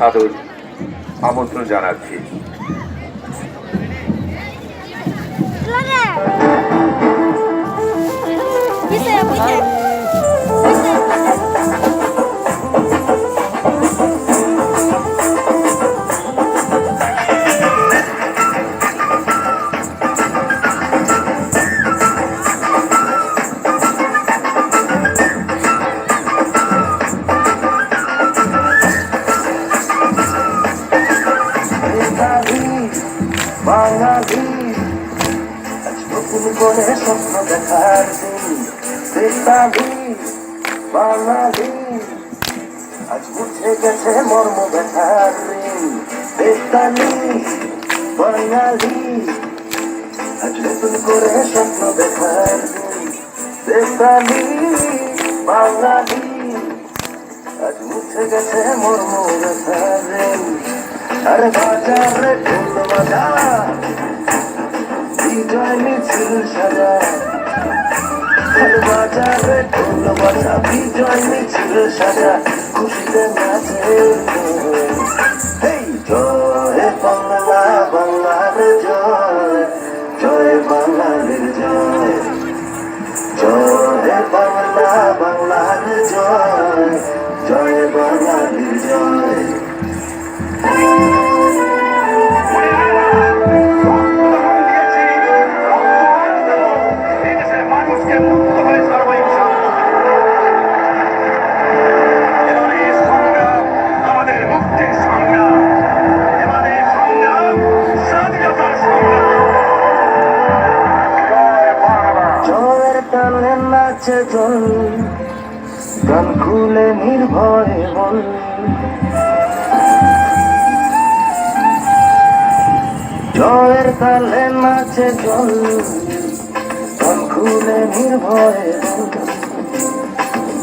সাদর আমন্ত্রণ জানাচ্ছি। Yeah, we Bisa. করে স্বপ্ন দেখার দিন। বেতালি বাঙালি আজ মুছে গেছে মর্ম ব্যথার ঋণ বেতালি বাঙালি, আজ নতুন করে স্বপ্ন দেখার দিন। বেতালি বাঙালি আজ মুছে গেছে মর্ম ব্যথার ঋণ আরে বাজার রে, ঢোল বাজা বিজয় মিছিল সাজা আরে বাজার রে ঢোল বাজা বিজয় মিছিল সাজা খুশিতে নাচে হেই জয় বাংলা বাংলার জয় জয় বাংলার জয় জয় বাংলা বাংলার জয় জয় বাংলার জয় নাচে জল গান খুলে নির্ভয়ে বল। জয়ের তালে নাচে জল গান খুলে নির্ভয়ে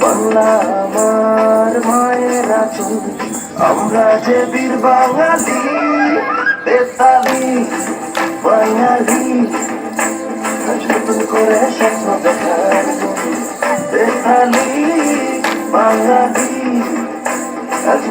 বল। আমার মায়ের আচল, আমরা যে বীর বাঙালি, বেতালি, বাঙালি। করে স্বপ্ন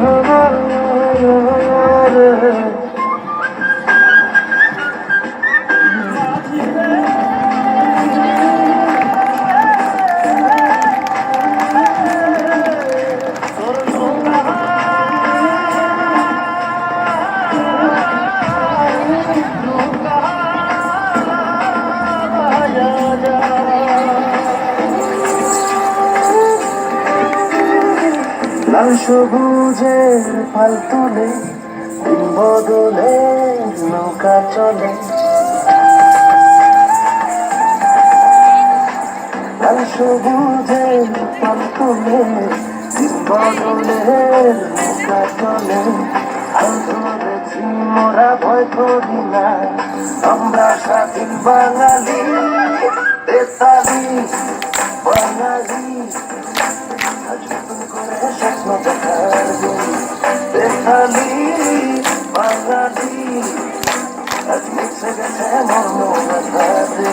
Oh. লাল সবুজের পাল তুলে, দিন বদলে নৌকা চলে। লাল সবুজের পাল তুলে, দিন বদলে নৌকা চলে। মোরা ভয় করি না, আমরা স্বাধীন বাঙালি বেতালি বাঙালি। বেতালি বাঙালি আজ মুছে গেছে মর্ম ব্যথারে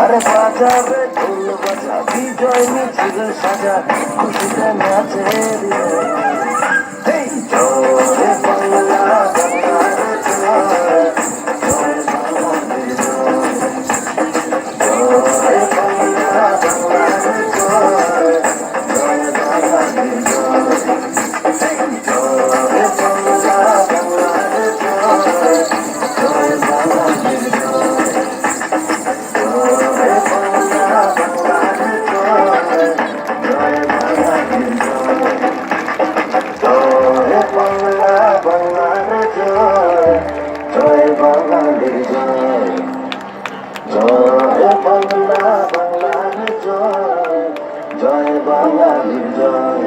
আরে বাজাবে ঢোল বাজা বিজয় মিছিল সাজা খুশিতে নাচে রে বাংলা বাংলার জয় জয় বাঙালির জয়।